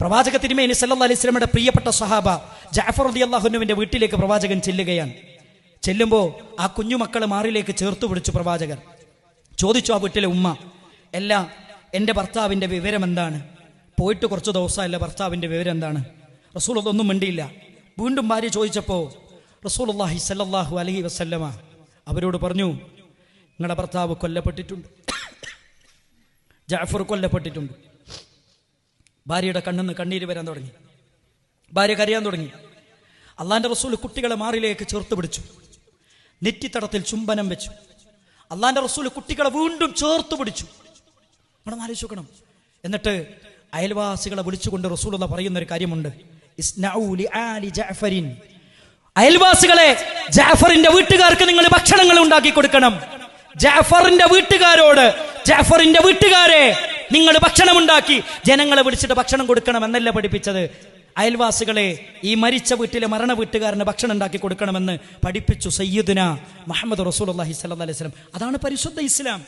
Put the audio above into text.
പ്രവാചക തിരുമേനി സല്ലാ അലൈഹി സ്വലമയുടെ പ്രിയപ്പെട്ട സഹാബ ജാഫർ അലി അള്ളാഹുനുവിന്റെ വീട്ടിലേക്ക് പ്രവാചകൻ ചെല്ലുകയാണ്. ചെല്ലുമ്പോൾ ആ കുഞ്ഞുമക്കളെ മാറിലേക്ക് ചേർത്ത് പിടിച്ചു പ്രവാചകൻ. ചോദിച്ചു ആ വീട്ടിലെ ഉമ്മ എല്ലാ എന്റെ ഭർത്താവിന്റെ വിവരം എന്താണ്? പോയിട്ട് കുറച്ച് ദിവസമല്ല ഭർത്താവിന്റെ വിവരം എന്താണ്? റസൂൾ അതൊന്നും മിണ്ടിയില്ല. വീണ്ടും ഭാര്യ ചോദിച്ചപ്പോൾ റസൂൽ അള്ളാഹി സല്ലാഹു അലഹി വസല്ലമ അവരോട് പറഞ്ഞു നിങ്ങളുടെ ഭർത്താവ് കൊല്ലപ്പെട്ടിട്ടുണ്ട്. ജാഫർ കൊല്ലപ്പെട്ടിട്ടുണ്ട്. ഭാര്യയുടെ കണ്ണിന്ന് കണ്ണീര് വരാൻ തുടങ്ങി. ഭാര്യ കരയാൻ തുടങ്ങി. അള്ളാന്റെ റസൂൽ കുട്ടികളെ മാറിലേക്ക് ചേർത്ത് പിടിച്ചു. നെറ്റിത്തടത്തിൽ ചുംബനം വെച്ചു. അള്ളാന്റെ റസൂൽ കുട്ടികളെ വീണ്ടും ചേർത്ത് പിടിച്ചു. നമ്മൾ ആലോചിക്കണം എന്നിട്ട് അയൽവാസികളെ വിളിച്ചുകൊണ്ട് റസൂലുള്ള പറയുന്ന ഒരു കാര്യമുണ്ട്. അയൽവാസികളെ ജാഫറിന്റെ വീട്ടുകാർക്ക് നിങ്ങൾ ഭക്ഷണങ്ങൾ ഉണ്ടാക്കി കൊടുക്കണം. ജാഫറിന്റെ വീട്ടുകാരോട് ജാഫറിന്റെ വീട്ടുകാരെ നിങ്ങൾ ഭക്ഷണം ഉണ്ടാക്കി ജനങ്ങളെ വിളിച്ചിട്ട് ഭക്ഷണം കൊടുക്കണം എന്നല്ല പഠിപ്പിച്ചത്. അയൽവാസികളെ ഈ മരിച്ച വീട്ടിലെ മരണ വീട്ടുകാരന് ഭക്ഷണം ഉണ്ടാക്കി കൊടുക്കണമെന്ന് പഠിപ്പിച്ചു സയ്യിദുന മുഹമ്മദ് റസൂൽ അള്ളാഹി സ്വല്ലല്ലാഹി അലൈഹി വസല്ലം. അതാണ് പരിശുദ്ധ ഇസ്ലാം.